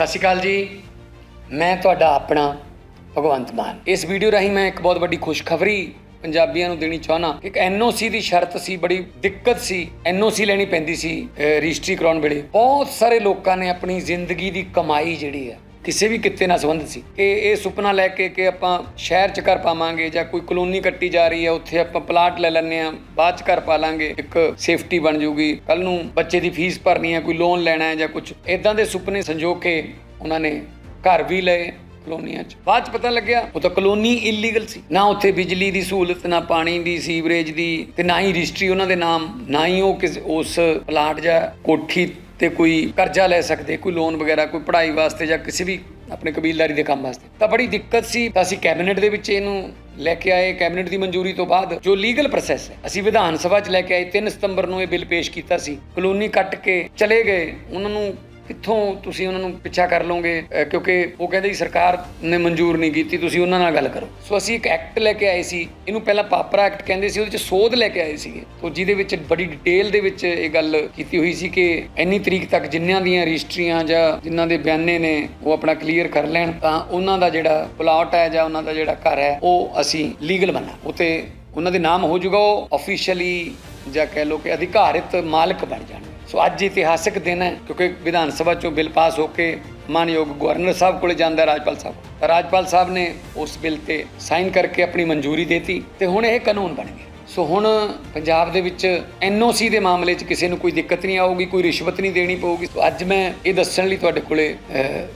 ਸਤਿ ਸ਼੍ਰੀ ਅਕਾਲ ਜੀ। ਮੈਂ ਤੁਹਾਡਾ ਆਪਣਾ ਭਗਵੰਤ ਮਾਨ। ਇਸ ਵੀਡੀਓ ਰਾਹੀਂ ਮੈਂ ਇੱਕ ਬਹੁਤ ਵੱਡੀ ਖੁਸ਼ਖਬਰੀ ਪੰਜਾਬੀਆਂ ਨੂੰ ਦੇਣੀ ਚਾਹਨਾ ਇੱਕ ਐਨਓਸੀ ਦੀ ਸ਼ਰਤ ਸੀ, ਬੜੀ ਦਿੱਕਤ ਸੀ। ਐਨਓਸੀ ਲੈਣੀ ਪੈਂਦੀ ਸੀ ਰਜਿਸਟਰੀ ਕਰਾਉਣ ਵੇਲੇ। ਬਹੁਤ ਸਾਰੇ ਲੋਕਾਂ ਨੇ ਆਪਣੀ ਜ਼ਿੰਦਗੀ ਦੀ ਕਮਾਈ ਜਿਹੜੀ ਹੈ ਕਿਸੇ ਵੀ ਕਿੱਤੇ ਨਾਲ ਸੰਬੰਧਿਤ ਸੀ ਕਿ ਇਹ ਸੁਪਨਾ ਲੈ ਕੇ ਕਿ ਆਪਾਂ ਸ਼ਹਿਰ 'ਚ ਘਰ ਪਾਵਾਂਗੇ ਜਾਂ ਕੋਈ ਕਲੋਨੀ ਕੱਟੀ ਜਾ ਰਹੀ ਹੈ, ਉੱਥੇ ਆਪਾਂ ਪਲਾਟ ਲੈ ਲੈਂਦੇ ਆ ਬਾਅਦ 'ਚ ਘਰ ਪਾ ਲਾਂਗੇ ਇੱਕ ਸੇਫਟੀ ਬਣ ਜੂਗੀ ਕੱਲ ਨੂੰ ਬੱਚੇ ਦੀ ਫੀਸ ਭਰਨੀ ਹੈ, ਕੋਈ ਲੋਨ ਲੈਣਾ ਹੈ ਜਾਂ ਕੁਝ ਇਦਾਂ ਦੇ ਸੁਪਨੇ ਸੰਜੋ ਕੇ ਉਹਨਾਂ ਨੇ ਘਰ ਵੀ ਲਏ ਕਲੋਨੀਆਂ 'ਚ। ਬਾਅਦ 'ਚ ਪਤਾ ਲੱਗਿਆ, ਉਹ ਤਾਂ ਕਲੋਨੀ ਇਲੀਗਲ ਸੀ। ਨਾ ਉੱਥੇ ਬਿਜਲੀ ਦੀ ਸਹੂਲਤ, ਨਾ ਪਾਣੀ ਦੀ, ਸੀਵਰੇਜ ਦੀ ਤੇ ਨਾ ਹੀ ਰਜਿਸਟਰੀ ਉਹਨਾਂ ਦੇ ਨਾਮ, ਨਾ ਹੀ ਉਹ ਕਿਸ, ਉਸ ਪਲਾਟ ਜਾਂ ਕੋਠੀ ਤੇ ਕੋਈ ਕਰਜ਼ਾ ਲੈ ਸਕਦੇ, ਕੋਈ ਲੋਨ ਵਗੈਰਾ, ਕੋਈ ਪੜ੍ਹਾਈ ਵਾਸਤੇ ਜਾਂ ਕਿਸੇ ਵੀ ਆਪਣੇ ਕਬੀਲਦਾਰੀ ਦੇ ਕੰਮ ਵਾਸਤੇ। ਤਾਂ ਬੜੀ ਦਿੱਕਤ ਸੀ, ਤਾਂ ਅਸੀਂ ਕੈਬਨਿਟ ਦੇ ਵਿੱਚ ਇਹਨੂੰ ਲੈ ਕੇ ਆਏ। ਕੈਬਨਿਟ ਦੀ ਮਨਜ਼ੂਰੀ ਤੋਂ ਬਾਅਦ ਜੋ ਲੀਗਲ ਪ੍ਰੋਸੈਸ ਹੈ, ਅਸੀਂ ਵਿਧਾਨ ਸਭਾ 'ਚ ਲੈ ਕੇ ਆਏ। 3 ਸਤੰਬਰ ਨੂੰ ਇਹ ਬਿੱਲ ਪੇਸ਼ ਕੀਤਾ ਸੀ। ਕਲੋਨੀ ਕੱਟ ਕੇ ਚਲੇ ਗਏ। ਉਹਨਾਂ ਨੂੰ ਕਿੱਥੋਂ ਤੁਸੀਂ ਉਹਨਾਂ ਨੂੰ ਪਿੱਛਾ ਕਰ ਲਓਗੇ? ਕਿਉਂਕਿ ਉਹ ਕਹਿੰਦੇ ਸੀ ਸਰਕਾਰ ਨੇ ਮਨਜ਼ੂਰ ਨਹੀਂ ਕੀਤੀ, ਤੁਸੀਂ ਉਹਨਾਂ ਨਾਲ ਗੱਲ ਕਰੋ। ਸੋ ਅਸੀਂ ਇੱਕ ਐਕਟ ਲੈ ਕੇ ਆਏ ਸੀ। ਇਹਨੂੰ ਪਹਿਲਾਂ ਪਾਪਰਾ ਐਕਟ ਕਹਿੰਦੇ ਸੀ, ਉਹਦੇ ਚ ਸੋਧ ਲੈ ਕੇ ਆਏ ਸੀਗੇ। ਤੋਂ ਜਿਹਦੇ ਵਿੱਚ ਬੜੀ ਡਿਟੇਲ ਦੇ ਵਿੱਚ ਇਹ ਗੱਲ ਕੀਤੀ ਹੋਈ ਸੀ ਕਿ ਇੰਨੀ ਤਰੀਕ ਤੱਕ ਜਿੰਨਿਆਂ ਦੀਆਂ ਰਜਿਸਟਰੀਆਂ ਜਾਂ ਜਿਨ੍ਹਾਂ ਦੇ ਬਿਆਨੇ ਨੇ ਉਹ ਆਪਣਾ ਕਲੀਅਰ ਕਰ ਲੈਣ, ਤਾਂ ਉਹਨਾਂ ਦਾ ਜਿਹੜਾ ਪਲਾਟ ਹੈ ਜਾਂ ਉਹਨਾਂ ਦਾ ਜਿਹੜਾ ਘਰ ਹੈ, ਉਹ ਅਸੀਂ ਲੀਗਲ ਬਣਾ ਉਤੇ ਉਹਨਾਂ ਦੇ ਨਾਮ ਹੋ ਜਾਊਗਾ, ਉਹ ਆਫੀਸ਼ੀਅਲੀ ਜਾਂ ਕਹਿ ਲਓ ਕਿ ਅਧਿਕਾਰਿਤ ਮਾਲਕ ਬਣ ਜਾਣ। ਸੋ ਅੱਜ ਇਤਿਹਾਸਕ ਦਿਨ ਹੈ, ਕਿਉਂਕਿ ਵਿਧਾਨ ਸਭਾ ਚੋਂ ਬਿੱਲ ਪਾਸ ਹੋ ਕੇ ਮਾਨਯੋਗ ਗਵਰਨਰ ਸਾਹਿਬ ਕੋਲੇ ਜਾਂਦਾ ਰਾਜਪਾਲ ਸਾਹਿਬ। ਤਾਂ ਰਾਜਪਾਲ ਸਾਹਿਬ ਨੇ ਉਸ ਬਿੱਲ ਤੇ ਸਾਈਨ ਕਰਕੇ ਆਪਣੀ ਮਨਜ਼ੂਰੀ ਦਿੱਤੀ ਤੇ ਹੁਣ ਇਹ ਕਾਨੂੰਨ ਬਣ ਗਿਆ ਸੋ ਹੁਣ ਪੰਜਾਬ ਦੇ ਵਿੱਚ ਐਨਓਸੀ ਦੇ ਮਾਮਲੇ 'ਚ ਕਿਸੇ ਨੂੰ ਕੋਈ ਦਿੱਕਤ ਨਹੀਂ ਆਊਗੀ, ਕੋਈ ਰਿਸ਼ਵਤ ਨਹੀਂ ਦੇਣੀ ਪਊਗੀ। ਅੱਜ ਮੈਂ ਇਹ ਦੱਸਣ ਲਈ ਤੁਹਾਡੇ ਕੋਲੇ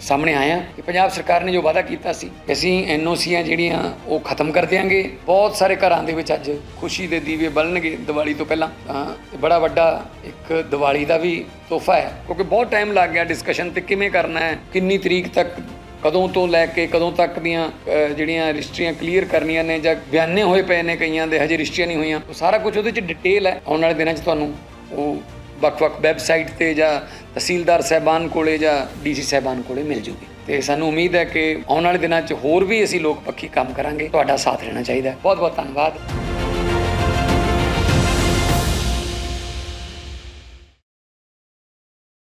ਸਾਹਮਣੇ ਆਇਆ ਕਿ ਪੰਜਾਬ ਸਰਕਾਰ ਨੇ ਜੋ ਵਾਅਦਾ ਕੀਤਾ ਸੀ ਕਿ ਅਸੀਂ ਐਨਓਸੀਆਂ ਜਿਹੜੀਆਂ, ਉਹ ਖਤਮ ਕਰ ਦਿਆਂਗੇ। ਬਹੁਤ ਸਾਰੇ ਘਰਾਂ ਦੇ ਵਿੱਚ ਅੱਜ ਖੁਸ਼ੀ ਦੇ ਦੀਵੇ ਬਲਣਗੇ ਦੀਵਾਲੀ ਤੋਂ ਪਹਿਲਾਂ। ਤਾਂ ਇਹ ਬੜਾ ਵੱਡਾ ਇੱਕ ਦੀਵਾਲੀ ਦਾ ਵੀ ਤੋਹਫਾ ਹੈ। ਕਿਉਂਕਿ ਬਹੁਤ ਟਾਈਮ ਲੱਗ ਗਿਆ ਡਿਸਕਸ਼ਨ ਤੇ ਕਿਵੇਂ ਕਰਨਾ ਹੈ, ਕਿੰਨੀ ਤਰੀਕ ਤੱਕ ਕਦੋਂ ਤੋਂ ਲੈ ਕੇ ਕਦੋਂ ਤੱਕ ਦੀਆਂ ਜਿਹੜੀਆਂ ਰਜਿਸਟਰੀਆਂ ਕਲੀਅਰ ਕਰਨੀਆਂ ਨੇ ਜਾਂ ਬਿਆਨੇ ਹੋਏ ਪਏ ਨੇ ਕਈਆਂ ਦੇ, ਹਜੇ ਰਜਿਸਟਰੀਆਂ ਨਹੀਂ ਹੋਈਆਂ। ਉਹ ਸਾਰਾ ਕੁਝ ਉਹਦੇ 'ਚ ਡਿਟੇਲ ਹੈ। ਆਉਣ ਵਾਲੇ ਦਿਨਾਂ 'ਚ ਤੁਹਾਨੂੰ ਉਹ ਵੱਖ-ਵੱਖ ਵੈਬਸਾਈਟ ਤੇ ਜਾਂ ਤਹਿਸੀਲਦਾਰ ਸਹਿਬਾਨ ਕੋਲੇ ਜਾਂ ਡੀਸੀ ਸਹਿਬਾਨ ਕੋਲੇ ਮਿਲ ਜੂਗੀ। ਤੇ ਸਾਨੂੰ ਉਮੀਦ ਹੈ ਕਿ ਆਉਣ ਵਾਲੇ ਦਿਨਾਂ 'ਚ ਹੋਰ ਵੀ ਅਸੀਂ ਲੋਕ ਪੱਖੀ ਕੰਮ ਕਰਾਂਗੇ। ਤੁਹਾਡਾ ਸਾਥ ਲੈਣਾ ਚਾਹੀਦਾ ਬਹੁਤ ਬਹੁਤ ਧੰਨਵਾਦ।